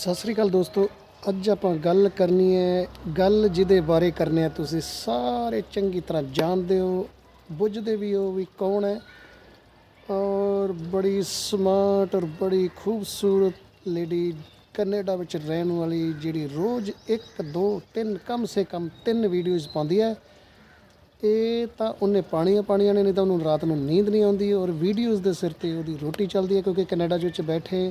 ਸਤਿ ਸ੍ਰੀ ਅਕਾਲ ਦੋਸਤੋ, ਅੱਜ ਆਪਾਂ ਗੱਲ ਕਰਨੀ ਹੈ ਗੱਲ ਜਿਹਦੇ ਬਾਰੇ ਕਰਨੇ ਆ ਤੁਸੀਂ ਸਾਰੇ ਚੰਗੀ ਤਰ੍ਹਾਂ ਜਾਣਦੇ ਹੋ, ਬੁੱਝਦੇ ਵੀ ਹੋ ਵੀ ਕੌਣ ਹੈ ਔਰ ਬੜੀ ਸਮਾਰਟ ਔਰ ਬੜੀ ਖੂਬਸੂਰਤ ਲੇਡੀ ਕੈਨੇਡਾ ਵਿੱਚ ਰਹਿਣ ਵਾਲੀ ਜਿਹੜੀ ਰੋਜ਼ 1 2 3 ਕਮ ਸੇ ਕਮ 3 ਵੀਡੀਓਜ਼ ਪਾਉਂਦੀ ਹੈ। ਇਹ ਤਾਂ ਉਹਨੇ ਪਾਣੀਆਂ ਪਾਣੀਆਂ ਨੇ, ਨਹੀਂ ਤਾਂ ਉਹਨੂੰ ਰਾਤ ਨੂੰ ਨੀਂਦ ਨਹੀਂ ਆਉਂਦੀ ਔਰ ਵੀਡੀਓਜ਼ ਦੇ ਸਿਰ ਤੇ ਉਹਦੀ ਰੋਟੀ ਚੱਲਦੀ ਹੈ ਕਿਉਂਕਿ ਕੈਨੇਡਾ ਦੇ ਵਿੱਚ ਬੈਠੇ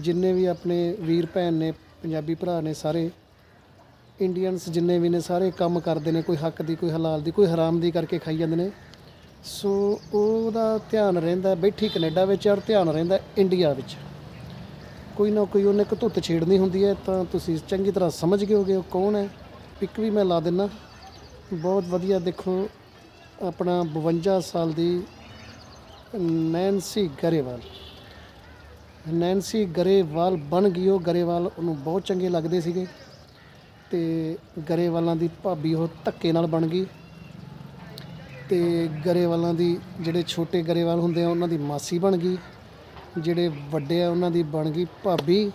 ਜਿੰਨੇ ਵੀ ਆਪਣੇ ਵੀਰ ਭੈਣ ਨੇ, ਪੰਜਾਬੀ ਭਰਾ ਨੇ ਸਾਰੇ ਇੰਡੀਅਨਸ ਜਿੰਨੇ ਵੀ ਨੇ ਸਾਰੇ ਕੰਮ ਕਰਦੇ ਨੇ, ਕੋਈ ਹੱਕ ਦੀ, ਕੋਈ ਹਲਾਲ ਦੀ, ਕੋਈ ਹਰਾਮ ਦੀ ਕਰਕੇ ਖਾਈ ਜਾਂਦੇ ਨੇ। ਸੋ ਉਹਦਾ ਧਿਆਨ ਰਹਿੰਦਾ ਬੈਠੀ ਕੈਨੇਡਾ ਵਿੱਚ ਔਰ ਧਿਆਨ ਰਹਿੰਦਾ ਇੰਡੀਆ ਵਿੱਚ। ਕੋਈ ਨਾ ਕੋਈ ਉਹਨੇ ਧੁੱਤ ਛੇੜਨੀ ਹੁੰਦੀ ਹੈ, ਤਾਂ ਤੁਸੀਂ ਚੰਗੀ ਤਰ੍ਹਾਂ ਸਮਝ ਗਏ ਹੋਗੇ ਉਹ ਕੌਣ ਹੈ। ਪਿਕ ਵੀ ਮੈਂ ਲਾ ਦਿੰਨਾ। ਬਹੁਤ ਵਧੀਆ ਦੇਖੋ, ਆਪਣਾ 52 ਸਾਲ ਦੀ ਨੈਂਸੀ ਗਰੇਵਾਲ। ਨੈਂਸੀ ਗਰੇਵਾਲ ਬਣ ਗਈ ਉਹ। ਗਰੇਵਾਲ ਉਹਨੂੰ ਬਹੁਤ ਚੰਗੇ ਲੱਗਦੇ ਸੀਗੇ ਤੇ ਗਰੇਵਾਲਾਂ ਦੀ ਭਾਬੀ ਉਹ ਧੱਕੇ ਨਾਲ ਬਣ ਗਈ ਤੇ ਗਰੇਵਾਲਾਂ ਦੀ ਜਿਹੜੇ ਛੋਟੇ ਗਰੇਵਾਲ ਹੁੰਦੇ ਆ, ਉਹਨਾਂ ਦੀ ਮਾਸੀ ਬਣ ਗਈ। ਜਿਹੜੇ ਵੱਡੇ ਆ, ਉਹਨਾਂ ਦੀ ਬਣ ਗਈ ਭਾਬੀ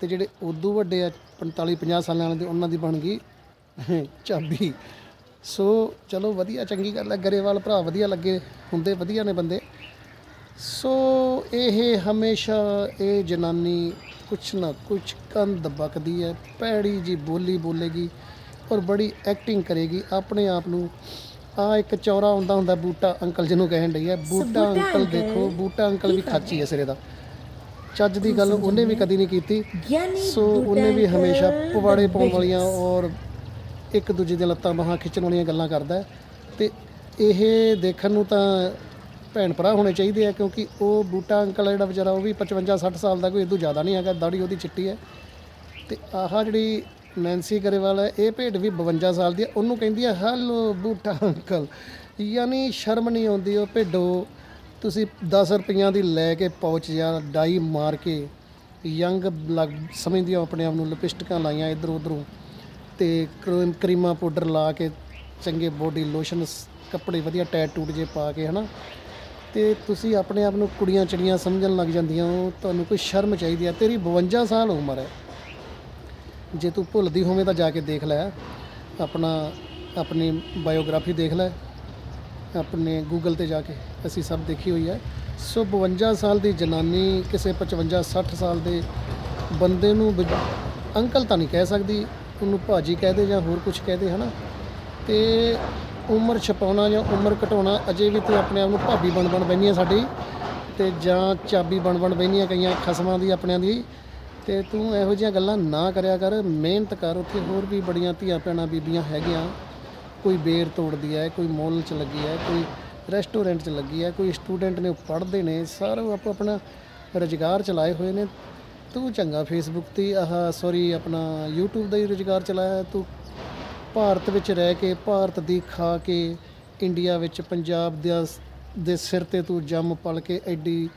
ਤੇ ਜਿਹੜੇ ਉਦੋਂ ਵੱਡੇ ਆ 45 50 ਸਾਲਾਂ ਵਾਲੇ ਦੇ, ਉਹਨਾਂ ਦੀ ਬਣ ਗਈ ਚਾਬੀ। ਸੋ ਚਲੋ ਵਧੀਆ, ਚੰਗੀ ਗੱਲ ਹੈ ਗਰੇਵਾਲ ਭਰਾ ਵਧੀਆ ਲੱਗੇ, ਹੁੰਦੇ ਵਧੀਆ ਨੇ ਬੰਦੇ। ਸੋ ਇਹ ਹਮੇਸ਼ਾ ਇਹ ਜਨਾਨੀ ਕੁਛ ਨਾ ਕੁਛ ਕੰਧ ਬਕਦੀ ਹੈ ਪੈੜੀ ਜੀ ਬੋਲੀ ਬੋਲੇਗੀ ਔਰ ਬੜੀ ਐਕਟਿੰਗ ਕਰੇਗੀ। ਆਪਣੇ ਆਪ ਨੂੰ ਆ ਇੱਕ ਚੌਰਾ ਹੁੰਦਾ ਹੁੰਦਾ ਬੂਟਾ ਅੰਕਲ ਜਿਹਨੂੰ ਕਹਿਣ ਡਈ ਹੈ। ਬੂਟਾ ਅੰਕਲ ਦੇਖੋ ਬੂਟਾ ਅੰਕਲ ਵੀ ਖਾਚੀ ਹੈ। ਸਿਰੇ ਦਾ। ਚੱਜ ਦੀ ਗੱਲ ਉਹਨੇ ਵੀ ਕਦੀ ਨਹੀਂ ਕੀਤੀ। ਸੋ ਉਹਨੇ ਵੀ ਹਮੇਸ਼ਾ ਪਵਾੜੇ ਪਾਉਣ ਵਾਲੀਆਂ ਔਰ ਇੱਕ ਦੂਜੇ ਦੀਆਂ ਲੱਤਾਂ ਬਾਹਾਂ ਖਿੱਚਣ ਵਾਲੀਆਂ ਗੱਲਾਂ ਕਰਦਾ ਤੇ ਇਹ ਦੇਖਣ ਨੂੰ ਤਾਂ ਭੈਣ ਭਰਾ ਹੋਣੇ ਚਾਹੀਦੇ ਆ, ਕਿਉਂਕਿ ਉਹ ਬੂਟਾ ਅੰਕਲ ਜਿਹੜਾ ਵਿਚਾਰਾ, ਉਹ ਵੀ 55 60 ਸਾਲ ਦਾ, ਕੋਈ ਇਦੋਂ ਜ਼ਿਆਦਾ ਨਹੀਂ ਹੈਗਾ ਦਾੜੀ ਉਹਦੀ ਚਿੱਟੀ ਹੈ। ਤੇ ਆਹ ਜਿਹੜੀ ਨੈਂਸੀ ਗਰੇਵਾਲ ਹੈ, ਇਹ ਭੇਡ ਵੀ 52 ਸਾਲ ਦੀ ਹੈ। ਉਹਨੂੰ ਕਹਿੰਦੀ ਹੈ ਹੈਲੋ ਬੂਟਾ ਅੰਕਲ, ਯਾਨੀ ਸ਼ਰਮ ਨਹੀਂ ਆਉਂਦੀ ਉਹ ਭੇਡੋ, ਤੁਸੀਂ 10 ਰੁਪਈਆਂ ਦੀ ਲੈ ਕੇ ਪੌਚ ਜਾਂ ਡਾਈ ਮਾਰ ਕੇ ਯੰਗ ਲੱਗ ਸਮਝਦੀ ਹੋ ਆਪਣੇ ਆਪ ਨੂੰ ਲਿਪਸਟਿਕਾਂ ਲਾਈਆਂ ਇੱਧਰ ਉੱਧਰੋਂ ਤੇ ਕਰੀਮ- ਕਰੀਮਾਂ ਪਾਊਡਰ ਲਾ ਕੇ ਚੰਗੇ ਬੋਡੀ ਲੋਸ਼ਨ ਕੱਪੜੇ ਵਧੀਆ ਟੈਟ ਟੂਟ ਜੇ ਪਾ ਕੇ, ਹਨਾ ਤੇ ਤੁਸੀਂ ਆਪਣੇ ਆਪ ਨੂੰ ਕੁੜੀਆਂ ਚਿੜੀਆਂ ਸਮਝਣ ਲੱਗ ਜਾਂਦੀਆਂ ਹੋ ਤੁਹਾਨੂੰ ਕੋਈ ਸ਼ਰਮ ਚਾਹੀਦੀ ਹੈ। ਤੇਰੀ 52 ਸਾਲ ਉਮਰ ਹੈ। ਜੇ ਤੂੰ ਭੁੱਲਦੀ ਹੋਵੇਂ ਤਾਂ ਜਾ ਕੇ ਦੇਖ ਲੈ। ਆਪਣਾ, ਆਪਣੀ ਬਾਇਓਗ੍ਰਾਫੀ ਦੇਖ ਲੈ। ਆਪਣੇ ਗੂਗਲ ਤੇ ਜਾ ਕੇ ਅਸੀਂ ਸਭ ਦੇਖੀ ਹੋਈ ਹੈ। ਸੋ 52 ਸਾਲ ਦੀ ਜਨਾਨੀ ਕਿਸੇ 55 60 ਸਾਲ ਦੇ ਬੰਦੇ ਨੂੰ ਬ- ਅੰਕਲ ਤਾਂ ਨਹੀਂ ਕਹਿ ਸਕਦੀ। ਉਹਨੂੰ ਭਾਜੀ ਕਹਿ ਦੇ ਜਾਂ ਹੋਰ ਕੁਝ ਕਹਿ ਦੇ, ਹਨਾ? ਤੇ ਉਮਰ ਛਪਾਉਣਾ ਜਾਂ ਉਮਰ ਘਟਾਉਣਾ ਅਜੇ ਵੀ ਤੂੰ ਆਪਣੇ ਆਪ ਨੂੰ ਭਾਬੀ ਬਣ ਬਣ ਬੈਣੀ ਆ ਸਾਡੀ ਤੇ ਜਾਂ ਚਾਬੀ ਬਣ ਬਣ ਬੈਣੀ ਆ ਕਈਆਂ ਖਸਮਾਂ ਦੀ, ਆਪਣਿਆਂ ਦੀ। ਤੇ ਤੂੰ ਇਹੋ ਜਿਹੀਆਂ ਗੱਲਾਂ ਨਾ ਕਰਿਆ ਕਰ, ਮਿਹਨਤ ਕਰ। ਉੱਥੇ ਹੋਰ ਵੀ ਬੜੀਆਂ ਧੀਆਂ ਭੈਣਾਂ ਬੀਬੀਆਂ ਹੈਗੀਆਂ। ਕੋਈ ਬੇਰ ਤੋੜਦੀ ਹੈ, ਕੋਈ ਮੋਲ 'ਚ ਲੱਗੀ ਹੈ, ਕੋਈ ਰੈਸਟੋਰੈਂਟ 'ਚ ਲੱਗੀ ਹੈ, ਕੋਈ ਸਟੂਡੈਂਟ ਨੇ ਉਹ ਪੜ੍ਹਦੇ ਨੇ, ਸਾਰੇ ਆਪੋ ਆਪਣਾ ਰੁਜ਼ਗਾਰ ਚਲਾਏ ਹੋਏ ਨੇ। ਤੂੰ ਚੰਗਾ ਫੇਸਬੁੱਕ ਤੇ ਆਹ ਸੌਰੀ ਆਪਣਾ YouTube ਦਾ ਹੀ ਰੁਜ਼ਗਾਰ ਚਲਾਇਆ ਤੂੰ ਭਾਰਤ ਵਿੱਚ ਰਹਿ ਕੇ, ਭਾਰਤ ਦੀ ਖਾ ਕੇ ਇੰਡੀਆ ਵਿੱਚ ਪੰਜਾਬ ਦੇ ਦੇ ਸਿਰ ਤੇ ਤੂੰ ਜੰਮ ਪਲ ਕੇ ਐਡੀ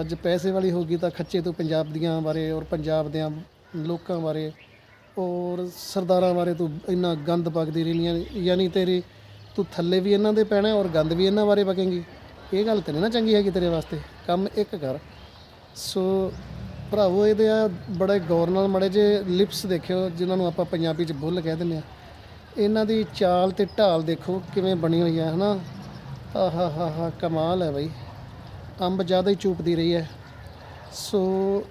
ਅੱਜ ਪੈਸੇ ਵਾਲੀ ਹੋ ਗਈ ਤਾਂ ਖੱਚੇ ਤੂੰ ਪੰਜਾਬ ਦੀਆਂ ਬਾਰੇ ਔਰ ਪੰਜਾਬ ਦੇ ਲੋਕਾਂ ਬਾਰੇ ਔਰ ਸਰਦਾਰਾਂ ਬਾਰੇ ਤੂੰ ਇੰਨਾ ਗੰਦ ਪਕਦੀ ਰਹਿੰਦੀਆਂ ਯਾਨੀ ਤੇਰੀ ਤੂੰ ਥੱਲੇ ਵੀ ਇਹਨਾਂ ਦੇ ਪੈਣਾ ਔਰ ਗੰਦ ਵੀ ਇਹਨਾਂ ਬਾਰੇ ਬਕੇਂਗੀ ਇਹ ਗੱਲ ਤੇ ਨਹੀਂ ਨਾ ਚੰਗੀ ਹੈਗੀ ਤੇਰੇ ਵਾਸਤੇ, ਕੰਮ ਇੱਕ ਕਰ। ਸੋ ਭਰਾਵੋ, ਇਹਦੇ ਆ ਬੜੇ ਗੌਰ ਨਾਲ ਮੜੇ ਜੇ ਲਿਪਸ ਦੇਖਿਓ, ਜਿਨ੍ਹਾਂ ਨੂੰ ਆਪਾਂ ਪੰਜਾਬੀ 'ਚ ਬੁੱਲ ਕਹਿ ਦਿੰਦੇ ਆ। ਇਹਨਾਂ ਦੀ ਚਾਲ ਤੇ ਢਾਲ ਦੇਖੋ ਕਿਵੇਂ ਬਣੀ ਹੋਈ ਹੈ, ਹਨਾ? ਆਹਾ, ਹਾ ਹਾ, ਕਮਾਲ ਹੈ ਬਈ। ਅੰਬ ਜ਼ਿਆਦਾ ਹੀ ਚੂਪਦੀ ਰਹੀ ਹੈ। ਸੋ,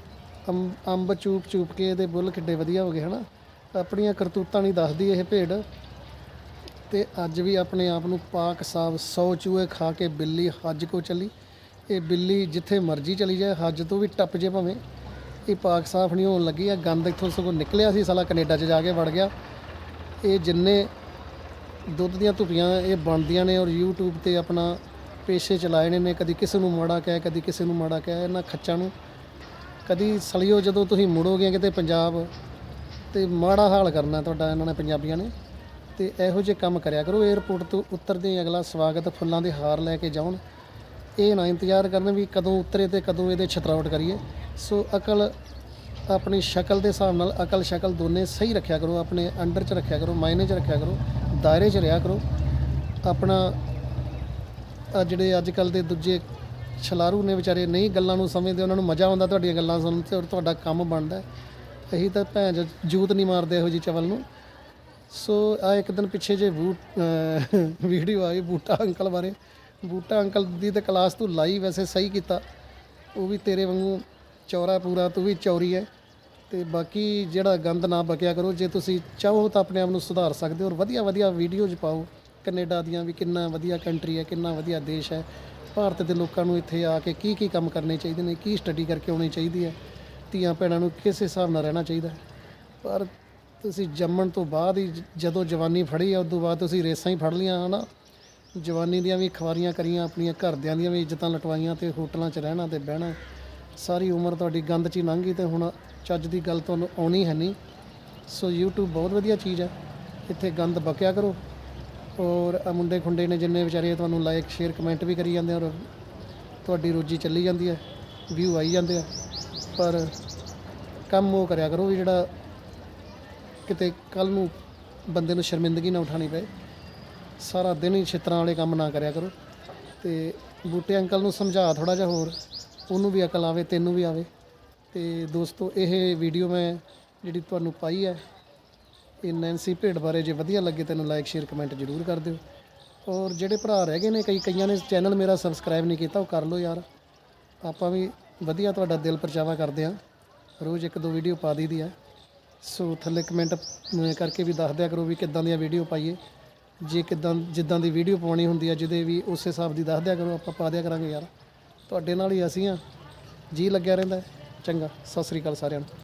ਅੰਬ ਅੰਬ ਚੂਪ ਚੂਪ ਕੇ ਇਹਦੇ ਬੁੱਲ ਕਿੱਡੇ ਵਧੀਆ ਹੋ ਗਏ, ਹਨਾ? ਆਪਣੀਆਂ ਕਰਤੂਤਾਂ ਨਹੀਂ ਦੱਸਦੀ ਇਹ ਭੇਡ। ਤੇ ਅੱਜ ਵੀ ਆਪਣੇ ਆਪ ਨੂੰ ਪਾਕ ਸਾਫ਼ 100 ਚੂਹੇ ਖਾ ਕੇ ਬਿੱਲੀ ਹੱਜ ਕੋ ਚਲੀ। ਇਹ ਬਿੱਲੀ ਜਿੱਥੇ ਮਰਜ਼ੀ ਚਲੀ ਜਾਏ, ਹੱਜ ਤੋਂ ਵੀ ਟੱਪ ਜੇ ਭਾਵੇਂ। ਇਹ ਪਾਕ ਸਾਫ਼ ਨਹੀਂ ਹੋਣ ਲੱਗੀ ਆ ਗੰਦ ਇੱਥੋਂ ਸਗੋਂ ਨਿਕਲਿਆ ਸੀ, ਸਾਲਾ ਕੈਨੇਡਾ 'ਚ ਜਾ ਕੇ ਵੜ ਗਿਆ। ਇਹ ਜਿੰਨੇ ਦੁੱਧ ਦੀਆਂ ਧੁੱਪੀਆਂ ਇਹ ਬਣਦੀਆਂ ਨੇ ਔਰ YouTube ਤੇ ਆਪਣਾ ਪੇਸ਼ੇ ਚਲਾਏ ਨੇ ਨੇ ਕਦੀ ਕਿਸੇ ਨੂੰ ਮਾੜਾ ਕਹਿ, ਕਦੀ ਕਿਸੇ ਨੂੰ ਮਾੜਾ ਕਹਿ, ਇਹਨਾਂ ਖੱਚਾਂ ਨੂੰ। ਕਦੀ ਸਲਿਓ ਜਦੋਂ ਤੁਸੀਂ ਮੁੜੋਗੇ ਕਿਤੇ ਪੰਜਾਬ ਤੇ ਮਾੜਾ ਹਾਲ ਕਰਨਾ ਤੁਹਾਡਾ ਇਹਨਾਂ ਨੇ ਪੰਜਾਬੀਆਂ ਨੇ ਤੇ ਇਹੋ ਜਿਹੇ ਕੰਮ ਕਰਿਆ ਕਰੋ। 에어ਪੋਰਟ ਤੋਂ ਉਤਰਦੇ ਅਗਲਾ ਸਵਾਗਤ ਫੁੱਲਾਂ ਦੇ ਹਾਰ ਲੈ ਕੇ ਜਾਉਣ। ਇਹ ਨਾ ਇੰਤਜ਼ਾਰ ਕਰਨ ਵੀ ਕਦੋਂ ਉਤਰੇ ਤੇ ਕਦੋਂ ਇਹਦੇ ਛਤਰਾਵਟ ਕਰੀਏ। ਸੋ ਅਕਲ ਆਪਣੀ ਸ਼ਕਲ ਦੇ ਹਿਸਾਬ ਨਾਲ ਅਕਲ ਸ਼ਕਲ ਦੋਨੇ ਸਹੀ ਰੱਖਿਆ ਕਰੋ, ਆਪਣੇ ਅੰਡਰ 'ਚ ਰੱਖਿਆ ਕਰੋ, ਮਾਇਨੇ 'ਚ ਰੱਖਿਆ ਕਰੋ, ਦਾਇਰੇ 'ਚ ਰਿਹਾ ਕਰੋ। ਆਪਣਾ ਆ ਜਿਹੜੇ ਅੱਜ ਕੱਲ ਦੇ ਦੂਜੇ ਛਲਾਰੂ ਨੇ ਵਿਚਾਰੇ, ਨਹੀਂ ਗੱਲਾਂ ਨੂੰ ਸਮਝਦੇ, ਉਹਨਾਂ ਨੂੰ ਮਜ਼ਾ ਆਉਂਦਾ ਤੁਹਾਡੀਆਂ ਗੱਲਾਂ ਸੁਣਨ ਤੇ ਔਰ ਤੁਹਾਡਾ ਕੰਮ ਬਣਦਾ। ਇਹੀ ਤਾਂ ਭੈਣ ਚੋ ਜੂਤ ਨਹੀਂ ਮਾਰਦੇ ਇਹੋ ਜੀ ਚਵਲ ਨੂੰ। ਸੋ ਆ ਇੱਕ ਦਿਨ ਪਿੱਛੇ ਜੇ ਬੂਟ ਵੀਡੀਓ ਆਈ ਬੂਟਾ ਅੰਕਲ ਬਾਰੇ। ਬੂਟਾ ਅੰਕਲ ਦੀ ਤੇ ਕਲਾਸ ਤੂੰ ਲਾਈ ਵੈਸੇ ਸਹੀ ਕੀਤਾ। ਉਹ ਵੀ ਤੇਰੇ ਵਾਂਗੂ ਚੌਰਾ ਪੂਰਾ, ਤੂੰ ਵੀ ਚੌਰੀ ਹੈ ਤੇ ਬਾਕੀ ਜਿਹੜਾ ਗੰਦ ਨਾ ਬਕਿਆ ਕਰੋ, ਜੇ ਤੁਸੀਂ ਚਾਹੋ ਤਾਂ ਆਪਣੇ ਆਪ ਨੂੰ ਸੁਧਾਰ ਸਕਦੇ ਹੋ ਔਰ ਵਧੀਆ ਵਧੀਆ ਵੀਡੀਓਜ਼ ਪਾਓ। ਕੈਨੇਡਾ ਦੀਆਂ ਵੀ ਕਿੰਨਾ ਵਧੀਆ ਕੰਟਰੀ ਹੈ, ਕਿੰਨਾ ਵਧੀਆ ਦੇਸ਼ ਹੈ। ਭਾਰਤ ਦੇ ਲੋਕਾਂ ਨੂੰ ਇੱਥੇ ਆ ਕੇ ਕੀ ਕੀ ਕੰਮ ਕਰਨੇ ਚਾਹੀਦੇ ਨੇ, ਕੀ ਸਟੱਡੀ ਕਰਕੇ ਆਉਣੀ ਚਾਹੀਦੀ ਹੈ। ਧੀਆਂ ਭੈਣਾਂ ਨੂੰ ਕਿਸ ਹਿਸਾਬ ਨਾਲ ਰਹਿਣਾ ਚਾਹੀਦਾ ਹੈ। ਪਰ ਤੁਸੀਂ ਜੰਮਣ ਤੋਂ ਬਾਅਦ ਹੀ ਜ- ਜਦੋਂ ਜਵਾਨੀ ਫੜੀ ਆ ਉਸ ਤੋਂ ਬਾਅਦ ਤੁਸੀਂ ਰੇਸਾਂ ਹੀ ਫੜ ਲੀਆਂ ਹਨਾ। ਜਵਾਨੀ ਦੀਆਂ ਵੀ ਖਵਾਰੀਆਂ ਕਰੀਆਂ, ਆਪਣੀਆਂ ਘਰਦਿਆਂ ਦੀਆਂ ਵੀ ਇੱਜ਼ਤਾਂ ਲਟਵਾਈਆਂ ਤੇ ਹੋਟਲਾਂ 'ਚ ਰਹਿਣਾ ਤੇ ਬਹਿਣਾ। ਸਾਰੀ ਉਮਰ ਤੁਹਾਡੀ ਗੰਦ 'ਚ ਹੀ ਲੰਘ ਗਈ ਤੇ ਹੁਣ ਚੱਜ ਦੀ ਗੱਲ ਤੁਹਾਨੂੰ ਆਉਣੀ ਹੈ ਨਹੀਂ। ਸੋ YouTube ਬਹੁਤ ਵਧੀਆ ਚੀਜ਼ ਹੈ। ਇੱਥੇ ਗੰਦ ਬਕਿਆ ਕਰੋ। ਔਰ ਆ ਮੁੰਡੇ ਖੁੰਡੇ ਨੇ ਜਿੰਨੇ ਵਿਚਾਰੇ ਤੁਹਾਨੂੰ ਲਾਈਕ ਸ਼ੇਅਰ ਕਮੈਂਟ ਵੀ ਕਰੀ ਜਾਂਦੇ ਔਰ ਤੁਹਾਡੀ ਰੋਜੀ ਚੱਲੀ ਜਾਂਦੀ ਹੈ। ਵਿਊ ਆਈ ਜਾਂਦੇ ਆ। ਪਰ ਕੰਮ ਉਹ ਕਰਿਆ ਕਰੋ ਵੀ ਜਿਹੜਾ ਕਿਤੇ ਕੱਲ ਨੂੰ ਬੰਦੇ ਨੂੰ ਸ਼ਰਮਿੰਦਗੀ ਨਾ ਉਠਾਣੀ ਪਏ। ਸਾਰਾ ਦਿਨ ਹੀ ਛਿੱਤਰਾਂ ਵਾਲੇ ਕੰਮ ਨਾ ਕਰਿਆ ਕਰੋ। ਤੇ ਬੂਟੇ ਅੰਕਲ ਨੂੰ ਸਮਝਾ ਥੋੜਾ ਜਿਹਾ ਹੋਰ। ਉਹਨੂੰ ਵੀ ਅਕਲ ਆਵੇ, ਤੈਨੂੰ ਵੀ ਆਵੇ। ਤੇ ਦੋਸਤੋ, ਇਹ ਵੀਡੀਓ ਮੈਂ ਜਿਹੜੀ ਤੁਹਾਨੂੰ ਪਾਈ ਹੈ, ਇਹ ਨੈਂਸੀ ਭੇਡ ਬਾਰੇ ਜੇ ਵਧੀਆ ਲੱਗੇ ਤੈਨੂੰ ਲਾਈਕ ਸ਼ੇਅਰ ਕਮੈਂਟ ਜ਼ਰੂਰ ਕਰ ਦਿਓ। ਔਰ ਜਿਹੜੇ ਭਰਾ ਰਹਿ ਗਏ ਨੇ, ਕਈ ਕਈਆਂ ਨੇ ਚੈਨਲ ਮੇਰਾ ਸਬਸਕ੍ਰਾਈਬ ਨਹੀਂ ਕੀਤਾ, ਉਹ ਕਰ ਲਓ ਯਾਰ। ਆਪਾਂ ਵੀ ਵਧੀਆ ਤੁਹਾਡਾ ਦਿਲ ਪਰਚਾਵਾ ਕਰਦੇ ਹਾਂ। ਰੋਜ਼ ਇੱਕ ਦੋ ਵੀਡੀਓ ਪਾ ਦਈਦੀ ਆ। ਸੋ ਥੱਲੇ ਕਮੈਂਟ ਕਰਕੇ ਵੀ ਦੱਸ ਦਿਆ ਕਰੋ ਵੀ ਕਿੱਦਾਂ ਦੀਆਂ ਵੀਡੀਓ ਪਾਈਏ। ਜੇ ਕਿੱਦਾਂ, ਜਿੱਦਾਂ ਦੀ ਵੀਡੀਓ ਪਾਉਣੀ ਹੁੰਦੀ ਆ, ਜਿਹਦੇ ਵੀ ਉਸ ਹਿਸਾਬ ਦੀ ਦੱਸ ਦਿਆ ਕਰੋ, ਆਪਾਂ ਪਾ ਦਿਆ ਕਰਾਂਗੇ ਯਾਰ। ਤੁਹਾਡੇ ਨਾਲ ਹੀ ਅਸੀਂ ਆ। ਜੀ ਲੱਗਿਆ ਰਹਿੰਦਾ ਚੰਗਾ ਸਤਿ ਸ੍ਰੀ ਅਕਾਲ ਸਾਰਿਆਂ ਨੂੰ।